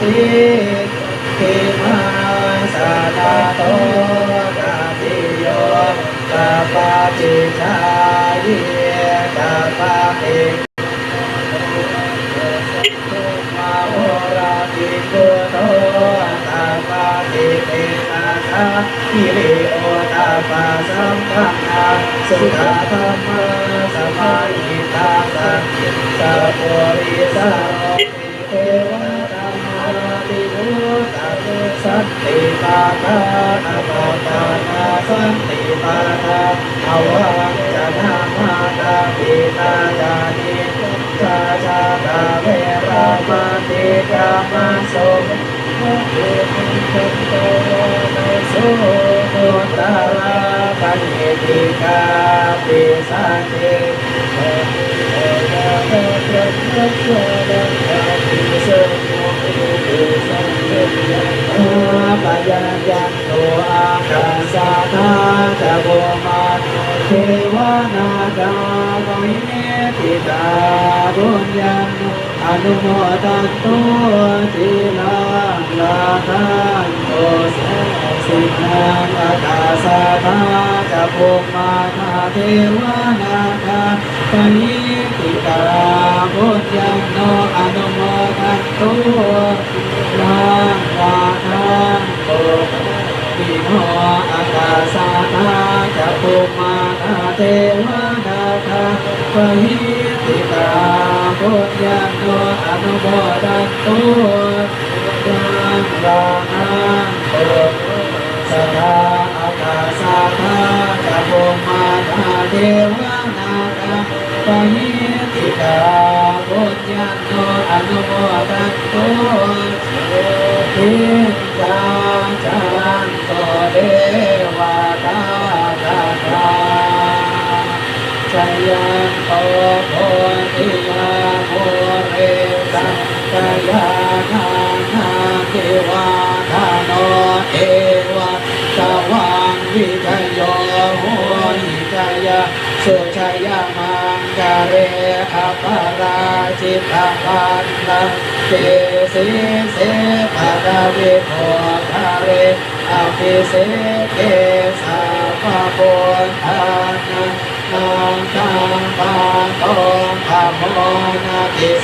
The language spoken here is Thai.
ทิทิมาสาตาโตกาติโยกาปาติชาเยกาปาติมาโอราติโกโตตาปาติเตตาสาหิริโอตาปาสัมปันนาสุขะธรรมะสมาหิตาสังสัพปริสัโรติเทวธรรมา ติโมตาตุสันติปาตาอปาตานาสันติปาตาอวังจะนามาตาปิตาจานิชาชาตาเวรามาติกามาโสมะเอมิคันโตในโสโนตาราปัญญติกาปิสันติโอติโอยะโตพระพุทธเจ้าดังปิโสโม สาธาจะโบมาเทวนาคาวิเนติตาบุญญาอนุโมทันโตทีลังลาทานโตเสสินังอาคาสาธาจะโบมาคาเทวนาคาวิติตาบุญญาณอนุโมทันโต จะปุมานาเทวนาคาปหิติกาพุทธาโนอนุโมดันตุยังรานังโตสทาอากาสาธาจะปุมานาเทวนาคาปหิติกาพุทธาโนอนุโมดันตุทิจา ชยันโตโพธิยาโมเรสังกยานานาเทวาทานโนเอวะสวังวิจโยโหหิจยาสุชยามังกะเรอปาราชิตาปันนังเจสิเสภะกะเวโภคาเรอภิเสเกสาปะโพธา นังนังตังปะโตภะโมนาติ